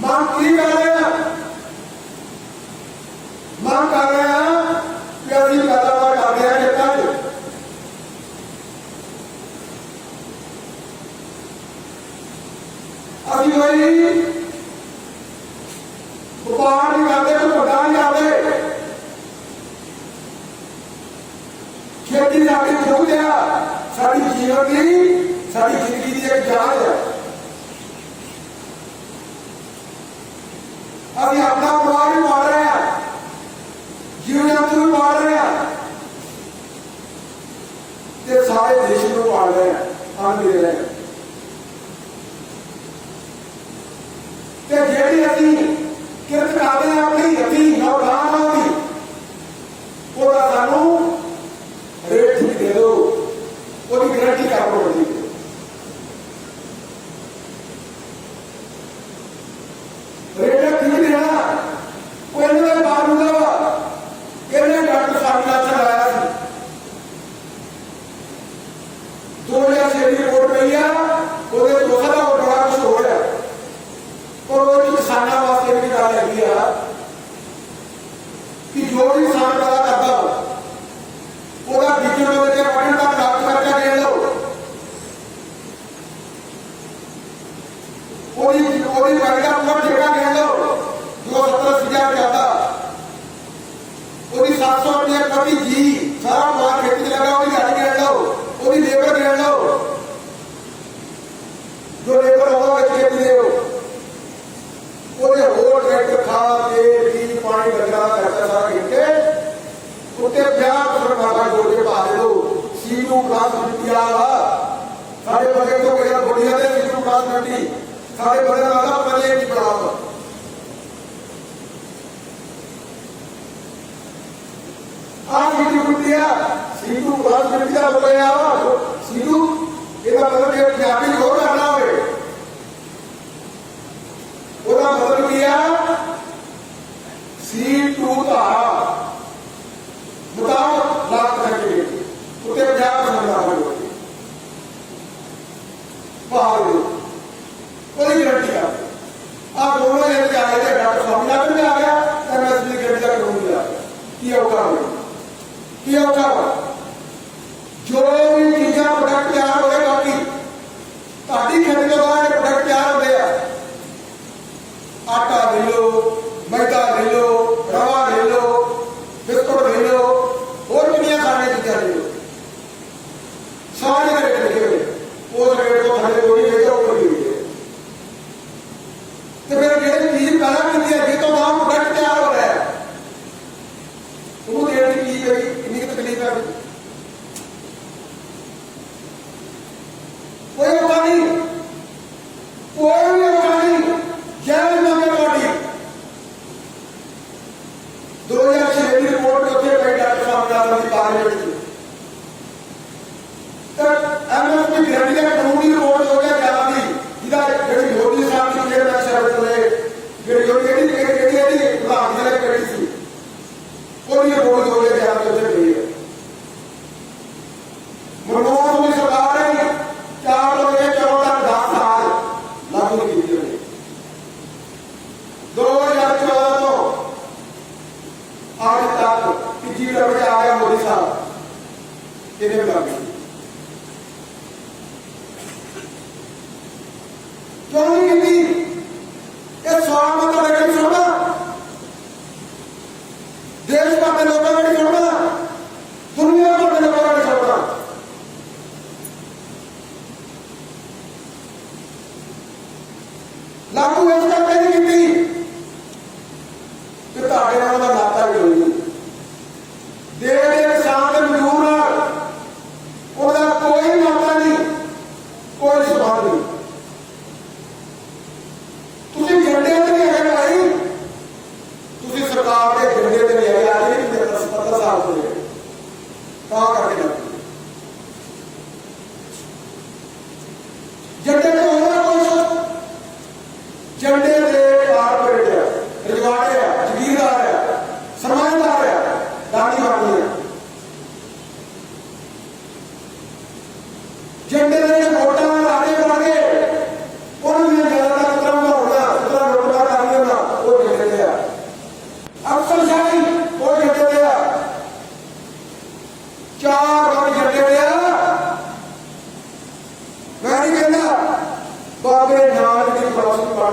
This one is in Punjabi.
मांग पूरी कर रहे हैं। मांग कर रहे हैं कि अपनी कर रहे अभी उपहार नहीं करते तो खेती जाके फूक सारी जीवन की, सारी ज़िंदगी की एक जाँच है। ਤੇ ਸਾਰੇ ਦੇਸ਼ ਨੂੰ ਪਾਲ ਰਹੇ ਆ ਪਾਣ ਦੇ ਰਹੇ ਆ। ਤੇ ਜਿਹੜੀ ਅਸੀਂ ਕਿਰਤ ਕਰਦੇ ਆ, ਆਪਣੀ ਹੱਥੀ ਨੌਦਾਨ ਦਾ ਤੁਹਾਡੀ ਸਾਡੇ ਬੜੇ ਵਾਲਾ ਪਰੇ ਦੀ ਬਣਾਵਾ ਆ ਜਿਹੜੀ ਗੁੱਟਿਆ ਸਿੱਧੂ ਬਾਦ ਗੁੱਟਿਆ ਬੋਲਿਆ ਸਿੱਧੂ, ਇਹਦਾ ਮਤਲਬ ਇਹ ਪੰਜਾਬੀ ਹੋਰ ਆਣਾ ਹੋਵੇ। ਉਹਦਾ ਮਤਲਬ ਕੀ ਆ? ਸੀ ਟੂ ਦਾ ਬਤਾਓ ਲਾਗ ਕਰਕੇ ਉਤੇ ਪੰਜਾਬ ਬੰਦਾ ਹੋਵੇ। ਬਾਹਰ किया जो भी चीज़ें पटक के pessoal